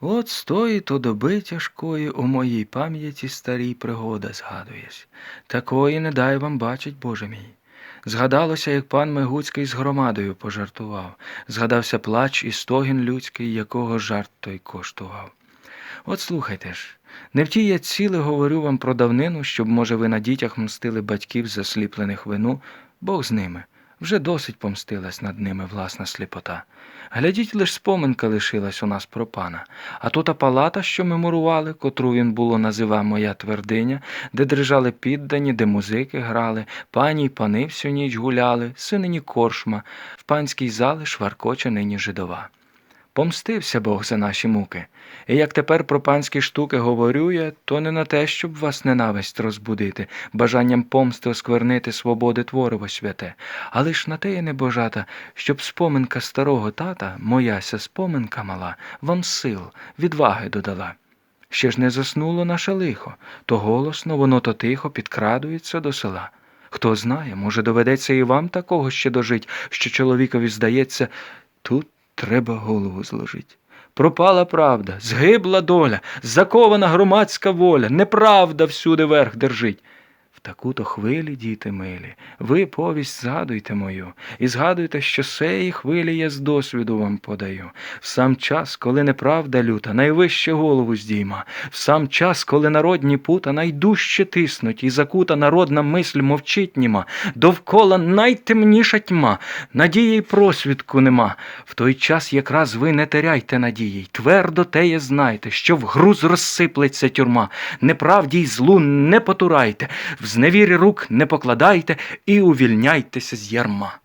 От з тої то доби тяжкої у моїй пам'яті старій пригода згадуєсь. Такої не дай вам бачить, Боже мій. Згадалося, як пан Мигуцький з громадою пожартував, згадався плач і стогін людський, якого жарт той коштував. От слухайте ж, не в тій я ціле говорю вам про давнину, щоб, може, ви на дітях мстили батьків, засліплених вину, Бог з ними. Вже досить помстилась над ними власна сліпота. Глядіть, лиш споминка лишилась у нас про пана. А то та палата, що ми мурували, котру він було назива моя твердиня, де дрижали піддані, де музики грали, пані й пани всю ніч гуляли, синині коршма, в панській зали шваркоче нині жидова. Помстився Бог за наші муки. І як тепер про панські штуки говорю я, то не на те, щоб вас ненависть розбудити, бажанням помсти осквернити свободи творово святе, а лиш на те я небожата, щоб споминка старого тата, мояся споминка мала, вам сил, відваги додала. Ще ж не заснуло наше лихо, то голосно, воно то тихо підкрадується до села. Хто знає, може доведеться і вам такого ще дожить, що чоловікові здається, тут треба голову зложить. Пропала правда, згибла доля, закована громадська воля, неправда всюди верх держить. В таку-то хвилі, діти милі, ви повість згадуйте мою, і згадуйте, що сеї хвилі я з досвіду вам подаю. В сам час, коли неправда люта, найвище голову здійма, в сам час, коли народні пута найдужче тиснуть, і закута народна мисль мовчить німа, довкола найтемніша тьма, надії й просвідку нема. В той час якраз ви не теряйте надії, твердо теє знайте, що в груз розсиплеться тюрма, неправді й злу не потурайте, в зневірі рук не покладайте і увільняйтеся з ярма.